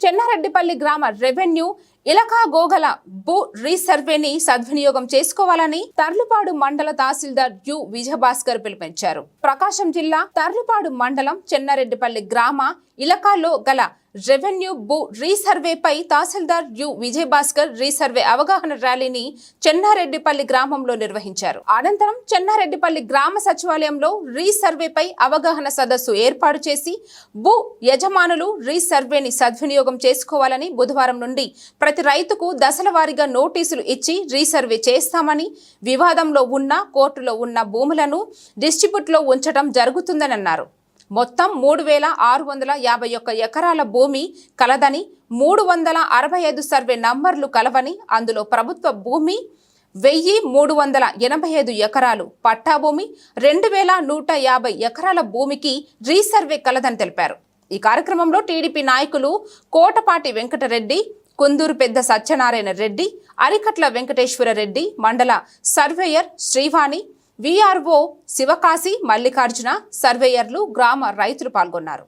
చెన్నారెడ్డిపల్లి గ్రామ రెవెన్యూ ఇలకా గోగల భూ రీసర్వేని సద్వినియోగం చేసుకోవాలని తర్లుపాడు మండల తహసీల్దార్ యు విజయభాస్కర్ పిలుపునిచ్చారు. ప్రకాశం జిల్లా తర్లుపాడు మండలం చెన్నారెడ్డిపల్లి గ్రామ ఇలకాలో గల రెవెన్యూ భూ రీసర్వేపై తహసీల్దార్ యు విజయభాస్కర్ రీసర్వే అవగాహన ర్యాలీని చెన్నారెడ్డిపల్లి గ్రామంలో నిర్వహించారు. అనంతరం చెన్నారెడ్డిపల్లి గ్రామ సచివాలయంలో రీసర్వేపై అవగాహన సదస్సు ఏర్పాటు చేసి భూ యజమానులు రీసర్వేని సద్వినియోగం చేసుకోవాలని బుధవారం నుండి ప్రతి రైతుకు దశల వారీగా నోటీసులు ఇచ్చి రీసర్వే చేస్తామని వివాదంలో ఉన్న కోర్టులో ఉన్న భూములను డిస్ట్రిబ్యూట్లో ఉంచడం జరుగుతుందని అన్నారు. మొత్తం మూడు వేల ఆరు వందల యాభై ఒక్క ఎకరాల భూమి కలదని మూడు వందల అరవై ఐదు సర్వే నంబర్లు కలవని అందులో ప్రభుత్వ భూమి వెయ్యి మూడు వందల ఎనభై ఐదు ఎకరాలు పట్టా భూమి రెండు వేల నూట యాభై ఎకరాల భూమికి రీసర్వే కలదని తెలిపారు. ఈ కార్యక్రమంలో టీడీపీ నాయకులు కోటపాటి వెంకటరెడ్డి కుందూరు పెద్ద సత్యనారాయణ రెడ్డి అరికట్ల వెంకటేశ్వర రెడ్డి మండల సర్వేయర్ శ్రీవాణి విఆర్ఓ శివకాశి మల్లికార్జున సర్వేయర్లు గ్రామ రైతులు పాల్గొన్నారు.